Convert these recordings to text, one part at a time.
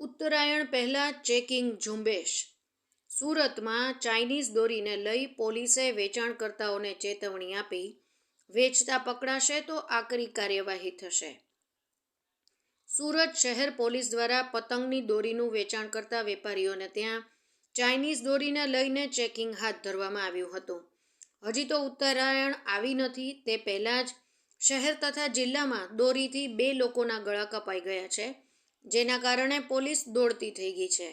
ઉત્તરાયણ પહેલા ચેકિંગ ઝુંબેશ. સુરતમાં ચાઇનીઝ દોરીને લઈ પોલીસે વેચાણકર્તાઓને ચેતવણી આપી. વેચતા પકડાશે તો આકરી કાર્યવાહી થશે. સુરત શહેર પોલીસ દ્વારા પતંગની દોરીનું વેચાણ કરતા વેપારીઓને ત્યાં ચાઇનીઝ દોરીને લઈને ચેકિંગ હાથ ધરવામાં આવ્યું હતું. હજી તો ઉત્તરાયણ આવી નથી, તે પહેલાં જ શહેર તથા જિલ્લામાં દોરીથી બે લોકોના ગળા કપાઈ ગયા છે. જેના કારણે પોલીસ દોડતી થઈ ગઈ છે.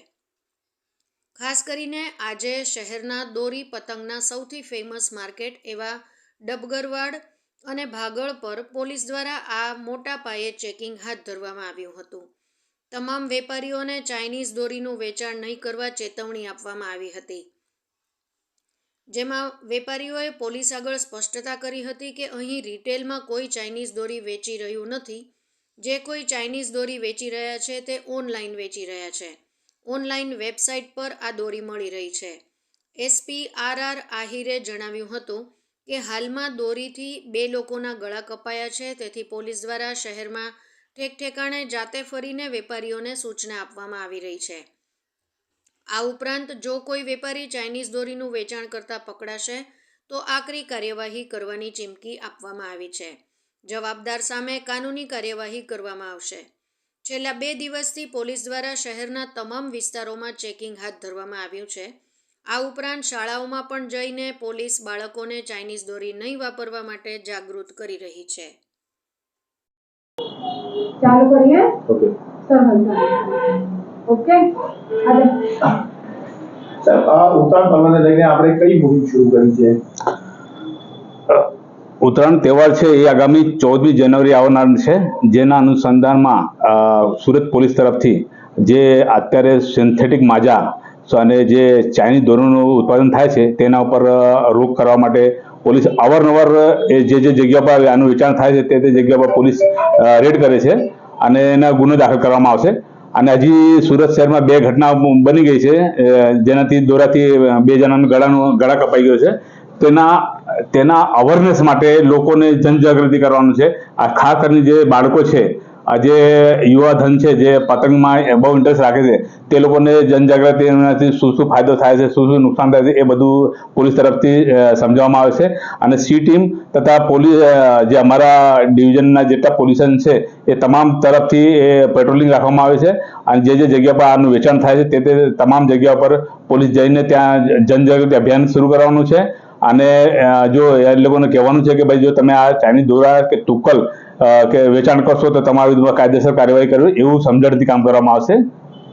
ખાસ કરીને આજે શહેરના દોરી પતંગના સૌથી ફેમસ માર્કેટ એવા ડબગરવાડ અને ભાગળ પર પોલીસ દ્વારા આ મોટા પાયે ચેકિંગ હાથ ધરવામાં આવ્યું હતું. તમામ વેપારીઓને ચાઇનીઝ દોરીનું વેચાણ નહીં કરવા ચેતવણી આપવામાં આવી હતી. જેમાં વેપારીઓએ પોલીસ આગળ સ્પષ્ટતા કરી હતી કે અહીં રિટેલમાં કોઈ ચાઇનીઝ દોરી વેચી રહ્યું નથી જે કોઈ ચાઇનીઝ દોરી વેચી રહ્યા છે, તે ઓનલાઈન વેચી રહ્યા છે. ઓનલાઈન વેબસાઇટ પર આ દોરી મળી રહી છે. એસપી આર આર આહિરે જણાવ્યું હતું કે હાલમાં દોરીથી બે લોકોના ગળા કપાયા છે, તેથી પોલીસ દ્વારા શહેરમાં ઠેક ઠેકાણે જાતે ફરીને વેપારીઓને સૂચના આપવામાં આવી રહી છે. આ ઉપરાંત જો કોઈ વેપારી ચાઇનીઝ દોરીનું વેચાણ કરતા પકડાશે, તો આકરી કાર્યવાહી કરવાની ચીમકી આપવામાં આવી છે. જવાબદાર સામે કાનૂની કાર્યવાહી કરવામાં આવશે. છેલ્લા બે દિવસથી પોલીસ દ્વારા શહેરના તમામ વિસ્તારોમાં ચેકિંગ હાથ ધરવામાં આવ્યું છે. આ ઉપરાંત શાળાઓમાં પણ જઈને પોલીસ બાળકોને ચાઇનીઝ દોરી નહીં વાપરવા માટે જાગૃત કરી રહી છે. ચાલુ કરીએ? ઓકે. સર આ ઉત્તરાયણ પર્વને લઈને આપણે કઈ મુહિમ શરૂ કરી છે? ઉત્તરાયણ તહેવાર છે એ આગામી ચૌદમી જાન્યુઆરી આવનાર છે. જેના અનુસંધાનમાં સુરત પોલીસ તરફથી જે અત્યારે સિન્થેટિક માજા અને જે ચાઇનીઝ ધોરણનું ઉત્પાદન થાય છે, તેના ઉપર રોક કરવા માટે પોલીસ અવારનવાર એ જે જે જગ્યા પર આનું વેચાણ થાય છે, તે તે જગ્યા પર પોલીસ રેડ કરે છે અને એના ગુનો દાખલ કરવામાં આવશે. અને હજી સુરત શહેરમાં બે ઘટના બની ગઈ છે જેનાથી દોરાથી બે જણાનું ગળાનું, ગળા કપાઈ ગયો છે. તેના તેના અવેરનેસ માટે લોકોને જનજાગૃતિ કરવાનું છે. આ ખાસ કરીને જે બાળકો છે, આ જે યુવા ધન છે, જે પતંગમાં બહુ ઇન્ટરેસ્ટ રાખે છે, તે લોકોને જનજાગૃતિ એનાથી શું શું ફાયદો થાય છે, શું શું નુકસાન થાય છે, એ બધું પોલીસ તરફથી સમજાવવામાં આવે છે. અને સી ટીમ તથા પોલીસ જે અમારા ડિવિઝનના જેટલા પોલીસન છે, એ તમામ તરફથી એ પેટ્રોલિંગ રાખવામાં આવે છે. અને જે જે જગ્યા પર આનું વેચાણ થાય છે, તે તે તમામ જગ્યા પર પોલીસ જઈને ત્યાં જનજાગૃતિ અભિયાન શરૂ કરવાનું છે. અને જો એ લોકોને કહેવાનું છે કે ભાઈ જો તમે આ ચાઇનીઝ દોરા કે તુકલ કે વેચાણ કરશો તો તમારા વિરુદ્ધમાં કાયદેસર કાર્યવાહી કરવી એવું સમજણથી કામ કરવામાં આવશે?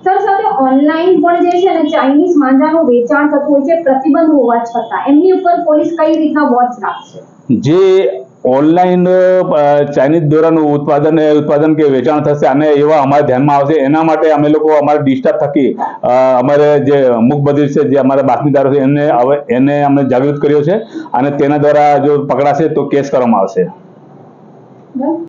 સર સાથે ઓનલાઈન પણ જે છે ને ચાઇનીઝ માંજાનું વેચાણ થતું હોય છે પ્રતિબંધ હોવા છતાં એમની ઉપર પોલીસ કઈ રીતના વોચ રાખશે? જે ઓનલાઈન ચાઇનીઝ દોરાનું ઉત્પાદન ઉત્પાદન કે વેચાણ થશે અને એવા અમારા ધ્યાનમાં આવશે. એના માટે અમે લોકો અમારા ડિસ્ટાફ થકી અમારે જે અમુક બધી છે જે અમારા બાતમીદારો છે એને હવે એને અમે જાગૃત કર્યો છે અને તેના દ્વારા જો પકડાશે તો કેસ કરવામાં આવશે.